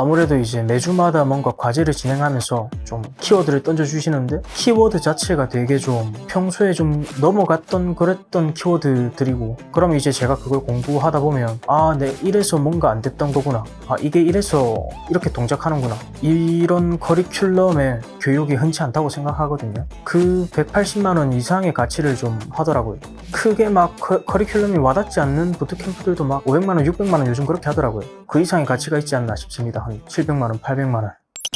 아무래도 이제 매주마다 뭔가 과제를 진행하면서 좀 키워드를 던져주시는데 키워드 자체가 되게 좀 평소에 좀 넘어갔던 그랬던 키워드들이고 그럼 이제 제가 그걸 공부하다 보면 아, 내 이래서 뭔가 안 됐던 거구나. 아, 이게 이래서 이렇게 동작하는구나. 이런 커리큘럼에 교육이 흔치 않다고 생각하거든요. 그 180만 원 이상의 가치를 좀 하더라고요. 크게 막 커, 커리큘럼이 와닿지 않는 부트캠프들도 막 500만 원, 600만 원 요즘 그렇게 하더라고요. 그 이상의 가치가 있지 않나 싶습니다. 한 700만 원, 800만 원.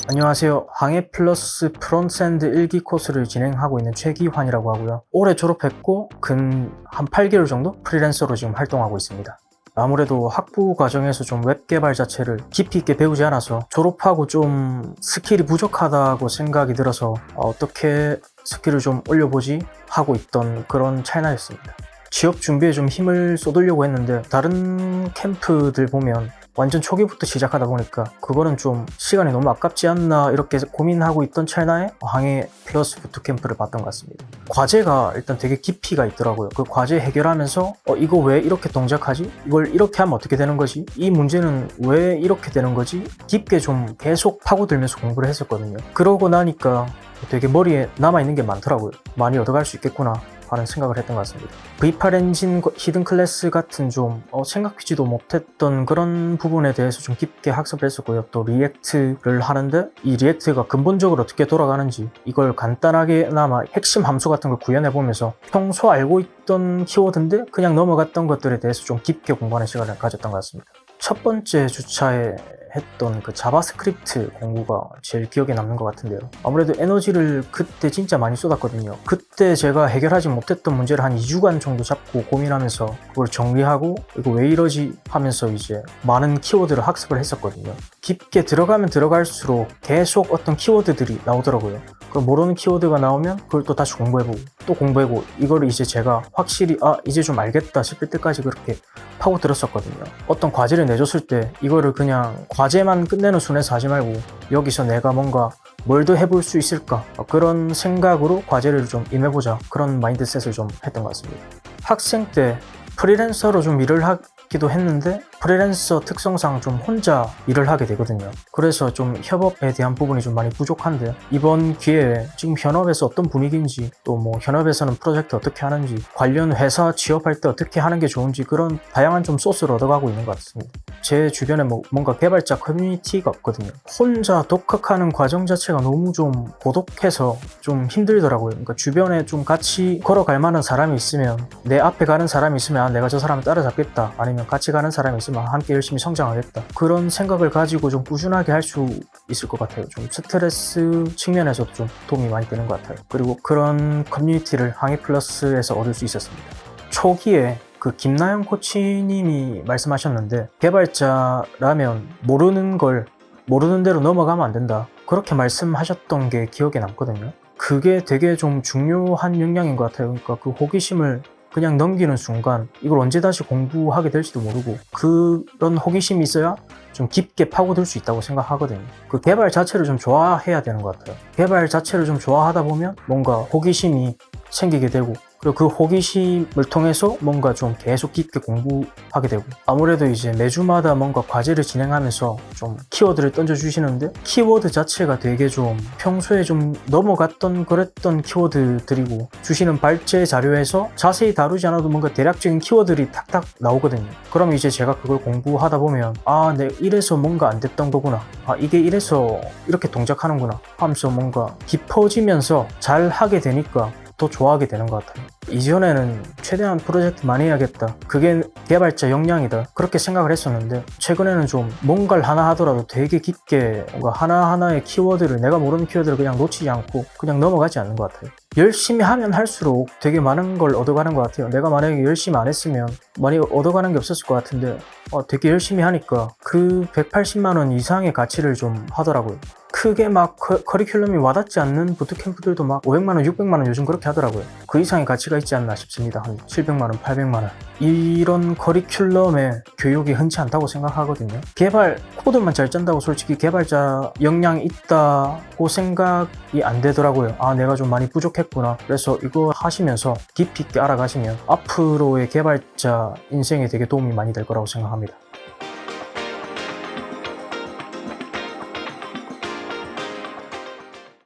안녕하세요. 항해 플러스 프론트엔드 1기 코스를 진행하고 있는 최기환이라고 하고요. 올해 졸업했고 근 한 8개월 정도 프리랜서로 지금 활동하고 있습니다. 아무래도 학부 과정에서 좀 웹 개발 자체를 깊이 있게 배우지 않아서 졸업하고 좀 스킬이 부족하다고 생각이 들어서 어떻게 스킬을 좀 올려보지 하고 있던 그런 찰나였습니다. 취업 준비에 좀 힘을 쏟으려고 했는데 다른 캠프들 보면 완전 초기부터 시작하다 보니까 그거는 좀 시간이 너무 아깝지 않나 이렇게 고민하고 있던 찰나에 항해 플러스 부트캠프를 봤던 것 같습니다. 과제가 일단 되게 깊이가 있더라고요. 그 과제 해결하면서 어, 이거 왜 이렇게 동작하지? 이걸 이렇게 하면 어떻게 되는 거지? 이 문제는 왜 이렇게 되는 거지? 깊게 좀 계속 파고들면서 공부를 했었거든요. 그러고 나니까 되게 머리에 남아있는 게 많더라고요. 많이 얻어갈 수 있겠구나. 하는 생각을 했던 것 같습니다. V8 엔진 히든 클래스 같은 좀 어, 생각지도 못했던 그런 부분에 대해서 좀 깊게 학습을 했었고요. 또 리액트를 하는데 이 리액트가 근본적으로 어떻게 돌아가는지 이걸 간단하게나마 핵심 함수 같은 걸 구현해 보면서 평소 알고 있던 키워드인데 그냥 넘어갔던 것들에 대해서 좀 깊게 공부하는 시간을 가졌던 것 같습니다. 첫 번째 주차에 했던 그 자바스크립트 공부가 제일 기억에 남는 것 같은데요. 아무래도 에너지를 그때 진짜 많이 쏟았거든요. 그때 제가 해결하지 못했던 문제를 한 2주간 정도 잡고 고민하면서 그걸 정리하고 이거 왜 이러지 하면서 이제 많은 키워드를 학습을 했었거든요. 깊게 들어가면 들어갈수록 계속 어떤 키워드들이 나오더라고요. 그 모르는 키워드가 나오면 그걸 또 다시 공부해보고 또 공부해보고 이거를 이제 제가 확실히 아 이제 좀 알겠다 싶을 때까지 그렇게 파고 들었었거든요. 어떤 과제를 내줬을 때 이거를 그냥 과제만 끝내는 순에서 하지 말고 여기서 내가 뭔가 뭘 더 해볼 수 있을까 그런 생각으로 과제를 좀 임해보자 그런 마인드셋을 좀 했던 것 같습니다. 학생 때 프리랜서로 좀 일을 하 기도 했는데 프리랜서 특성상 좀 혼자 일을 하게 되거든요. 그래서 좀 협업에 대한 부분이 좀 많이 부족한데 이번 기회에 지금 현업에서 어떤 분위기인지 또 뭐 현업에서는 프로젝트 어떻게 하는지 관련 회사 취업할 때 어떻게 하는 게 좋은지 그런 다양한 좀 소스를 얻어가고 있는 것 같습니다. 제 주변에 뭐 뭔가 개발자 커뮤니티가 없거든요. 혼자 독학하는 과정 자체가 너무 좀 고독해서 좀 힘들더라고요. 그러니까 주변에 좀 같이 걸어갈 만한 사람이 있으면 내 앞에 가는 사람이 있으면 아, 내가 저 사람을 따라잡겠다. 아니면 같이 가는 사람이 있으면 함께 열심히 성장하겠다. 그런 생각을 가지고 좀 꾸준하게 할 수 있을 것 같아요. 좀 스트레스 측면에서도 좀 도움이 많이 되는 것 같아요. 그리고 그런 커뮤니티를 항해 플러스에서 얻을 수 있었습니다. 초기에 그 김나영 코치님이 말씀하셨는데 개발자라면 모르는 걸 모르는 대로 넘어가면 안 된다. 그렇게 말씀하셨던 게 기억에 남거든요. 그게 되게 좀 중요한 역량인 것 같아요. 그러니까 그 호기심을 그냥 넘기는 순간 이걸 언제 다시 공부하게 될지도 모르고 그런 호기심이 있어야 좀 깊게 파고들 수 있다고 생각하거든요. 그 개발 자체를 좀 좋아해야 되는 것 같아요. 개발 자체를 좀 좋아하다 보면 뭔가 호기심이 생기게 되고 그리고 그 호기심을 통해서 뭔가 좀 계속 깊게 공부하게 되고 아무래도 이제 매주마다 뭔가 과제를 진행하면서 좀 키워드를 던져주시는데 키워드 자체가 되게 좀 평소에 좀 넘어갔던 그랬던 키워드들이고 주시는 발제 자료에서 자세히 다루지 않아도 뭔가 대략적인 키워드들이 탁탁 나오거든요. 그럼 이제 제가 그걸 공부하다 보면 아, 내 이래서 뭔가 안 됐던 거구나. 아, 이게 이래서 이렇게 동작하는구나 하면서 뭔가 깊어지면서 잘 하게 되니까 더 좋아하게 되는 것 같아요. 이전에는 최대한 프로젝트 많이 해야겠다. 그게 개발자 역량이다. 그렇게 생각을 했었는데 최근에는 좀 뭔가를 하나 하더라도 되게 깊게 뭔가 하나하나의 키워드를 내가 모르는 키워드를 그냥 놓치지 않고 그냥 넘어가지 않는 것 같아요. 열심히 하면 할수록 되게 많은 걸 얻어가는 것 같아요. 내가 만약에 열심히 안 했으면 많이 얻어가는 게 없었을 것 같은데 어, 되게 열심히 하니까 그 180만 원 이상의 가치를 좀 하더라고요. 크게 막 커, 커리큘럼이 와닿지 않는 부트캠프들도 막 500만 원, 600만 원 요즘 그렇게 하더라고요. 그 이상의 가치가 있지 않나 싶습니다. 한 700만 원, 800만 원. 이런 커리큘럼에 교육이 흔치 않다고 생각하거든요. 개발 코드만 잘 짠다고 솔직히 개발자 역량이 있다고 생각이 안 되더라고요. 아, 내가 좀 많이 부족했구나. 그래서 이거 하시면서 깊이 있게 알아가시면 앞으로의 개발자 인생에 되게 도움이 많이 될 거라고 생각합니다.